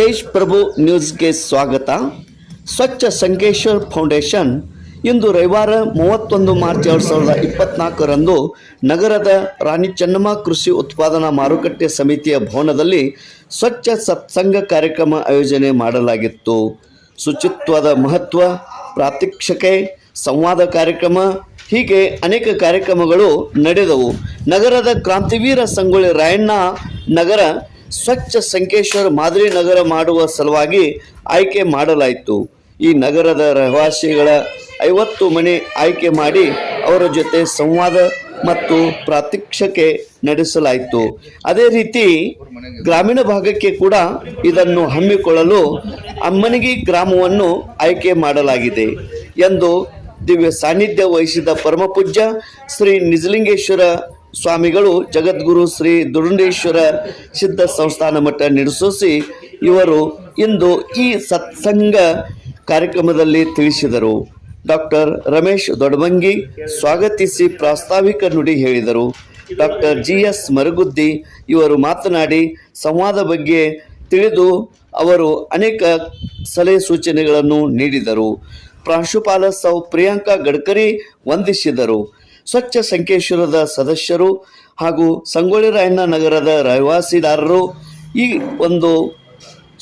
ತೇಜ್ ಪ್ರಭು ನ್ಯೂಸ್ಗೆ ಸ್ವಾಗತ. ಸ್ವಚ್ಛ ಸಂಕೇಶ್ವರ್ ಫೌಂಡೇಶನ್ ಇಂದು ರವಿವಾರ ಮೂವತ್ತೊಂದು ಮಾರ್ಚ್ ಎರಡು ಸಾವಿರದ ಇಪ್ಪತ್ನಾಲ್ಕರಂದು ನಗರದ ರಾಣಿ ಚೆನ್ನಮ್ಮ ಕೃಷಿ ಉತ್ಪಾದನಾ ಮಾರುಕಟ್ಟೆ ಸಮಿತಿಯ ಭವನದಲ್ಲಿ ಸ್ವಚ್ಛ ಸತ್ಸಂಗ ಕಾರ್ಯಕ್ರಮ ಆಯೋಜನೆ ಮಾಡಲಾಗಿತ್ತು. ಶುಚಿತ್ವದ ಮಹತ್ವ ಪ್ರಾತ್ಯಕ್ಷಿಕೆ ಸಂವಾದ ಕಾರ್ಯಕ್ರಮ, ಹೀಗೆ ಅನೇಕ ಕಾರ್ಯಕ್ರಮಗಳು ನಡೆದವು. ನಗರದ ಕ್ರಾಂತಿವೀರ ಸಂಗೊಳ್ಳಿ ರಾಯಣ್ಣ ನಗರ ಸ್ವಚ್ಛ ಸಂಕೇಶ್ವರ ಮಾದರಿ ನಗರ ಮಾಡುವ ಸಲುವಾಗಿ ಆಯ್ಕೆ ಮಾಡಲಾಯಿತು. ಈ ನಗರದ ರಹವಾಸಿಗಳ ಐವತ್ತು ಮನೆ ಆಯ್ಕೆ ಮಾಡಿ ಅವರ ಜೊತೆ ಸಂವಾದ ಮತ್ತು ಪ್ರಾತ್ಯಕ್ಷಿಕೆ ನಡೆಸಲಾಯಿತು. ಅದೇ ರೀತಿ ಗ್ರಾಮೀಣ ಭಾಗಕ್ಕೆ ಕೂಡ ಇದನ್ನು ಹಮ್ಮಿಕೊಳ್ಳಲು ಅಮ್ಮನಗಿ ಗ್ರಾಮವನ್ನು ಆಯ್ಕೆ ಮಾಡಲಾಗಿದೆ ಎಂದು ದಿವ್ಯ ಸಾನ್ನಿಧ್ಯ ವಹಿಸಿದ ಪರಮಪೂಜ್ಯ ಶ್ರೀ ನಿಜಲಿಂಗೇಶ್ವರ ಸ್ವಾಮಿಗಳು ಜಗದ್ಗುರು ಶ್ರೀ ದುರುಂಡೇಶ್ವರ ಸಿದ್ಧ ಸಂಸ್ಥಾನ ಮಠ ನಿರ್ಸೂಸಿ ಇವರು ಇಂದು ಈ ಸತ್ಸಂಗ ಕಾರ್ಯಕ್ರಮದಲ್ಲಿ ತಿಳಿಸಿದರು. ಡಾಕ್ಟರ್ ರಮೇಶ್ ದೊಡಮಂಗಿ ಸ್ವಾಗತಿಸಿ ಪ್ರಾಸ್ತಾವಿಕ ನುಡಿ ಹೇಳಿದರು. ಡಾಕ್ಟರ್ ಜಿ ಎಸ್ ಮರಗುದ್ದಿ ಇವರು ಮಾತನಾಡಿ, ಸಂವಾದ ಬಗ್ಗೆ ತಿಳಿದು ಅವರು ಅನೇಕ ಸಲಹೆ ಸೂಚನೆಗಳನ್ನು ನೀಡಿದರು. ಪ್ರಾಂಶುಪಾಲ ಸೌ ಪ್ರಿಯಾಂಕಾ ಗಡ್ಕರಿ ವಂದಿಸಿದರು. ಸ್ವಚ್ಛ ಸಂಕೇಶ್ವರದ ಸದಸ್ಯರು ಹಾಗೂ ಸಂಗೊಳ್ಳಿ ರಾಯಣ್ಣ ನಗರದ ರಹಿವಾಸಿದಾರರು ಈ ಒಂದು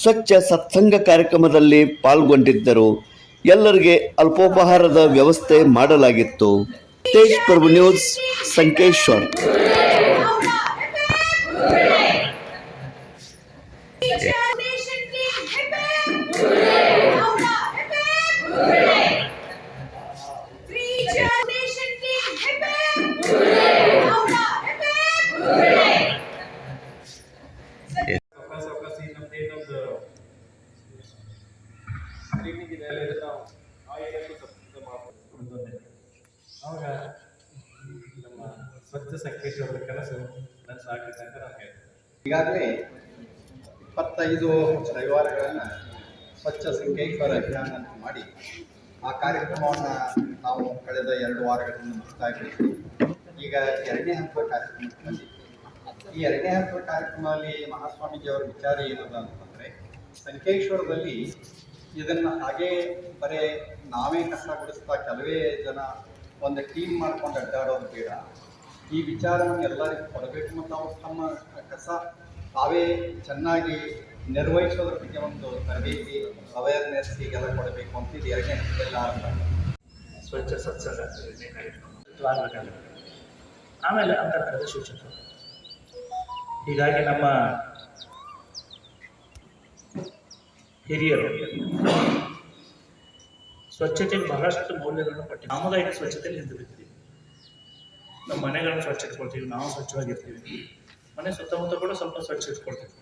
ಸ್ವಚ್ಛ ಸತ್ಸಂಗ ಕಾರ್ಯಕ್ರಮದಲ್ಲಿ ಪಾಲ್ಗೊಂಡಿದ್ದರು. ಎಲ್ಲರಿಗೆ ಅಲ್ಪೋಪಹಾರದ ವ್ಯವಸ್ಥೆ ಮಾಡಲಾಗಿತ್ತು. ತೇಜ್ ಪ್ರಭು ನ್ಯೂಸ್, ಸಂಕೇಶ್ವರ್. ಕ್ಲೀನಿಂಗ್ ಇದೆ ಅಲ್ಲ ಇದು ನಾವು ಆ ಏರಿಯಾಕ್ಕೂ ಸ್ವಲ್ಪ ಮಾಡ್ಬೋದು ಒಂದೊಂದೇ ಅವಾಗ ನಮ್ಮ ಸ್ವಚ್ಛ ಸಂಕೇಶ್ವರದ ಕನಸು ನನ್ನ ಸಾಕಿದೆ ಹೇಳ್ತೀನಿ ಈಗಾಗಲೇ ಇಪ್ಪತ್ತೈದು ರವಿವಾರಗಳನ್ನು ಸ್ವಚ್ಛ ಸಂಕೇಶ್ವರ ಅಭಿಯಾನ ಅಂತ ಮಾಡಿ ಆ ಕಾರ್ಯಕ್ರಮವನ್ನು ನಾವು ಕಳೆದ ಎರಡು ವಾರಗಳಿಂದ ಮುಗಿಸ್ತಾ ಇದ್ದೀವಿ. ಈಗ ಎರಡನೇ ಹಂತದ ಕಾರ್ಯಕ್ರಮಕ್ಕೆ ಬಂದಿದ್ದೀವಿ ಈ ಎರಡನೇ ಹಂತದ ಕಾರ್ಯಕ್ರಮದಲ್ಲಿ ಮಹಾಸ್ವಾಮೀಜಿಯವರ ವಿಚಾರ ಏನದ ಅಂತಂದರೆ, ಸಂಕೇಶ್ವರದಲ್ಲಿ ಇದನ್ನು ಹಾಗೇ ಬರೇ ನಾವೇ ಕಸ ಗುಡಿಸ್ತಾ ಕೆಲವೇ ಜನ ಒಂದು ಟೀಮ್ ಮಾಡ್ಕೊಂಡು ಅಡ್ಡಾಡೋದು ಬೇಡ. ಈ ವಿಚಾರವನ್ನು ಎಲ್ಲರಿಗೂ ಕೊಡಬೇಕು ಮತ್ತು ಅವರು ತಮ್ಮ ಕಸ ತಾವೇ ಚೆನ್ನಾಗಿ ನಿರ್ವಹಿಸೋದ್ರ ಬಗ್ಗೆ ಒಂದು ತರಬೇತಿ ಅವೇರ್ನೆಸ್ ಹೀಗೆಲ್ಲ ಕೊಡಬೇಕು ಅಂತ ಇದು ಎರಡನೇ ಎಲ್ಲ ಸ್ವಚ್ಛ ಆಗಬೇಕಾಗುತ್ತೆ ಆಮೇಲೆ ಅಂತರ್ಗತ ಸೂಚಕ. ಹೀಗಾಗಿ ನಮ್ಮ ಹಿರಿಯರು. ಸ್ವಚ್ಛತೆಗೆ ಬಹಳಷ್ಟು ಮೌಲ್ಯಗಳನ್ನು ಕೊಟ್ಟು ಸಾಮುದಾಯಿಕ ಸ್ವಚ್ಛತೆಯಲ್ಲಿ ಹಿಂದೆ ನಮ್ಮ ಮನೆಗಳನ್ನು ಸ್ವಚ್ಛ ಇಟ್ಕೊಳ್ತೀವಿ ನಾವು ಸ್ವಚ್ಛವಾಗಿರ್ತೀವಿ. ಮನೆ ಸುತ್ತಮುತ್ತ ಕೂಡ ಸ್ವಲ್ಪ ಸ್ವಚ್ಛ ಇಟ್ಕೊಳ್ತೀವಿ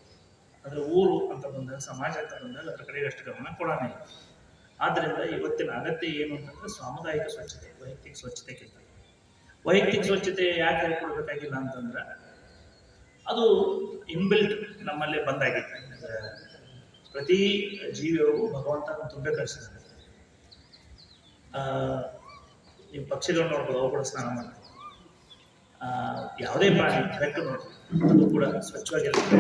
ಆದರೆ ಊರು ಅಂತ ಬಂದಾಗ, ಸಮಾಜ ಅಂತ ಬಂದಾಗ ಅದರ ಕಡೆಗೆ ಅಷ್ಟು ಗಮನ ಕೊಡೋಣ ಆದ್ದರಿಂದ ಇವತ್ತಿನ ಅಗತ್ಯ ಏನು ಅಂತಂದ್ರೆ ಸಾಮುದಾಯಿಕ ಸ್ವಚ್ಛತೆ, ವೈಯಕ್ತಿಕ ಸ್ವಚ್ಛತೆಗಿಂತ ವೈಯಕ್ತಿಕ ಸ್ವಚ್ಛತೆ ಯಾಕೆ ಹೇಳ್ಕೊಡ್ಬೇಕಾಗಿಲ್ಲ ಅಂತಂದ್ರೆ, ಅದು ಇನ್ಬಿಲ್ಟ್ ನಮ್ಮಲ್ಲೇ ಬಂದಾಗಿತ್ತು ಪ್ರತಿ ಜೀವಿಯೊಳಗೂ ಭಗವಂತನ ತುಂಬೆ ಕಳಿಸಿದ್ದಾರೆ ನೀವು ಪಕ್ಷಿಗಳು ನೋಡ್ಬೋದು, ಅವು ಕೂಡ ಸ್ನಾನ ಮಾಡ್ತಾರೆ. ಯಾವುದೇ ಪ್ರಾಣಿ ಬೆಕ್ಕು ನೋಡಿ ಅದು ಕೂಡ ಸ್ವಚ್ಛವಾಗಿರುತ್ತೆ.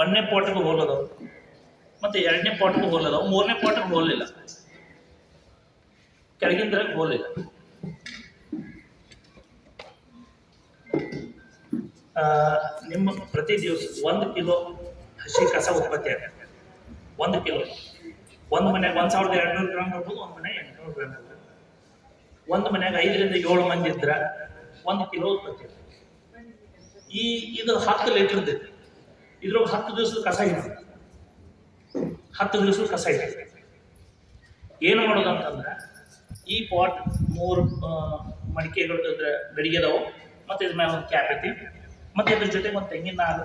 ಒಂದನೇ ಪಾಟ್ಗೂ ಹೋಲದವು ಮತ್ತೆ ಎರಡನೇ ಪಾಟ್ಗೂ ಹೋಲದವು ಮೂರನೇ ಪಾಟ್ಗೂ ಹೋಲಿಲ್ಲ ಕೆಳಗಿನ ಹೋಲಿಲ್ಲ ನಿಮ್ಮ ಪ್ರತಿ ದಿವಸ ಒಂದು ಕಿಲೋ ಹಸಿ ಕಸ ಉತ್ಪತ್ತಿ ಆಗುತ್ತೆ. ಒಂದು ಕಿಲೋ. ಒಂದು ಮನೆಗೆ ಒಂದು ಸಾವಿರದ ಎರಡುನೂರು ಗ್ರಾಮ್ ಬರ್ಬೋದು ಒಂದು ಮನೆ ಎಂಟುನೂರು ಗ್ರಾಮ್ ಇರ್ಬೋದು ಒಂದು ಮನೆಗೆ ಐದರಿಂದ ಏಳು ಮಂದಿ ಇದ್ರೆ ಒಂದು ಕಿಲೋ ಉತ್ಪತ್ತಿ ಆಗುತ್ತೆ. ಈ ಇದು ಹತ್ತು ಲೀಟರ್ದು ಇದ್ರೊಳಗೆ ಹತ್ತು ದಿವಸದ ಕಸ ಇದೆ. ಹತ್ತು ದಿವಸದ ಕಸ ಇದೆ. ಏನು ಮಾಡೋದು ಅಂತಂದ್ರೆ, ಈ ಪಾಟ್ ಮೂರು ಮಡಿಕೆಗಳು ಗಡಿಗೆದವು ಗಡಿಗೆ ಅದಾವು ಮತ್ತು ಇದ್ರ ಮೇಲೆ ಒಂದು ಕ್ಯಾಪ್ ಐತಿ ಮತ್ತು ಇದ್ರ ಜೊತೆಗೆ ಒಂದು ತೆಂಗಿನ ನಾರು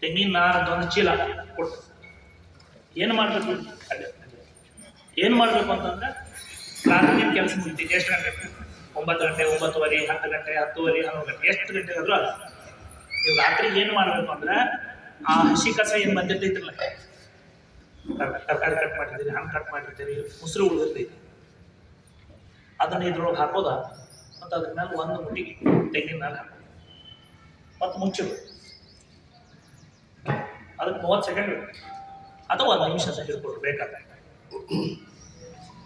ತೆಂಗಿನ ನಾರು ಅಂತ ಒಂದು ಚೀಲ ಕೊಟ್ಟು ಏನು ಮಾಡಬೇಕು? ಏನು ಮಾಡಬೇಕು ಅಂತಂದ್ರೆ ರಾತ್ರಿ ಕೆಲಸ ಮುಗಿತೀನಿ ಎಷ್ಟು ಗಂಟೆ ಒಂಬತ್ತು ಗಂಟೆ, ಒಂಬತ್ತುವರೆ, ಹತ್ತು ಗಂಟೆ, ಹತ್ತುವರೆ, ಹನ್ನೊಂದು ಗಂಟೆ. ಎಷ್ಟು ಗಂಟೆ ಆದ್ರೂ ಅದು ನೀವು ರಾತ್ರಿ ಏನು ಮಾಡಬೇಕು ಅಂದ್ರೆ ಆ ಹಸಿ ಕಸ ಏನು ಬಂದಿರ್ತೈತ್ರಲ್ಲ ತರಕಾರಿ ಕಟ್ ಮಾಡಿರ್ತೀರಿ, ಹಣ್ಣು ಕಟ್ ಮಾಡಿರ್ತೀರಿ, ಉಸಿರು ಉಳಿದಿರ್ತೈತಿ. ಅದನ್ನ ಇದ್ರೊಳಗೆ ಹಾಕೋದ, ಮತ್ತು ಅದ್ರ ಮೇಲೆ ಒಂದು ಮುಟ್ಟಿ ತೆಂಗಿನ ಮೇಲೆ ಹಾಕೋದು. ಮತ್ತು ಮುಚ್ಚಬೇಕು ಅದಕ್ಕೆ ಮೂವತ್ತು ಸೆಕೆಂಡ್ ಬೇಕು. ಅಥವಾ ಒಂದು ನಿಮಿಷ ತೆಗೆದುಕೊಡ್ರಿ ಬೇಕಾದ್ರೆ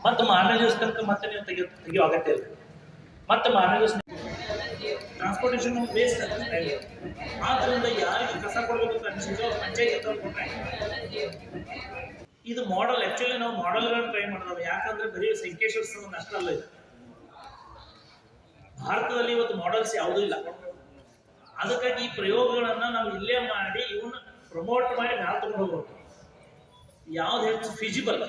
ಮತ್ತೆ ಮಾರನೇ ದಿವಸ ತನಕ ಮತ್ತೆ ನೀವು ತೆಗೆಯೋ ತೆಗಿಯೋ ಅಗತ್ಯ ಇಲ್ಲ. ಮತ್ತೆ ಮಾರನೇ ದಿವಸ ಟ್ರಾನ್ಸ್ಪೋರ್ಟೇಷನ್ ವೇಸ್ಟ್ ಆದ್ರಿಂದ ಯಾರಿಗೆ ಕಸ ಕೊಡಬೇಕು ಅಂತ ಅನಿಸಿದ್ರು ಅವ್ರು ಪಂಚಾಯತ್ ಇದು ಮಾಡೆಲ್ ಆಕ್ಚುಲಿ ನಾವು ಮಾಡೆಲ್ಗಳನ್ನ ಟ್ರೈ ಮಾಡಿದವು. ಯಾಕಂದ್ರೆ ಬರೀ ಸಂಕೇಶ್ವರ ಒಂದು ಅಷ್ಟಲ್ಲ ಇದು. ಭಾರತದಲ್ಲಿ ಇವತ್ತು ಮಾಡೆಲ್ಸ್ ಯಾವುದೂ ಇಲ್ಲ. ಅದಕ್ಕಾಗಿ ಈ ಪ್ರಯೋಗಗಳನ್ನ ನಾವು ಇಲ್ಲೇ ಮಾಡಿ ಇವನ್ನ ಪ್ರಮೋಟ್ ಮಾಡಿ ನಾವು ತಗೊಂಡು ಹೋಗ್ಬೇಕು. ಯಾವ್ದು ಹೆಚ್ಚು ಫಿಜಿಬಲ್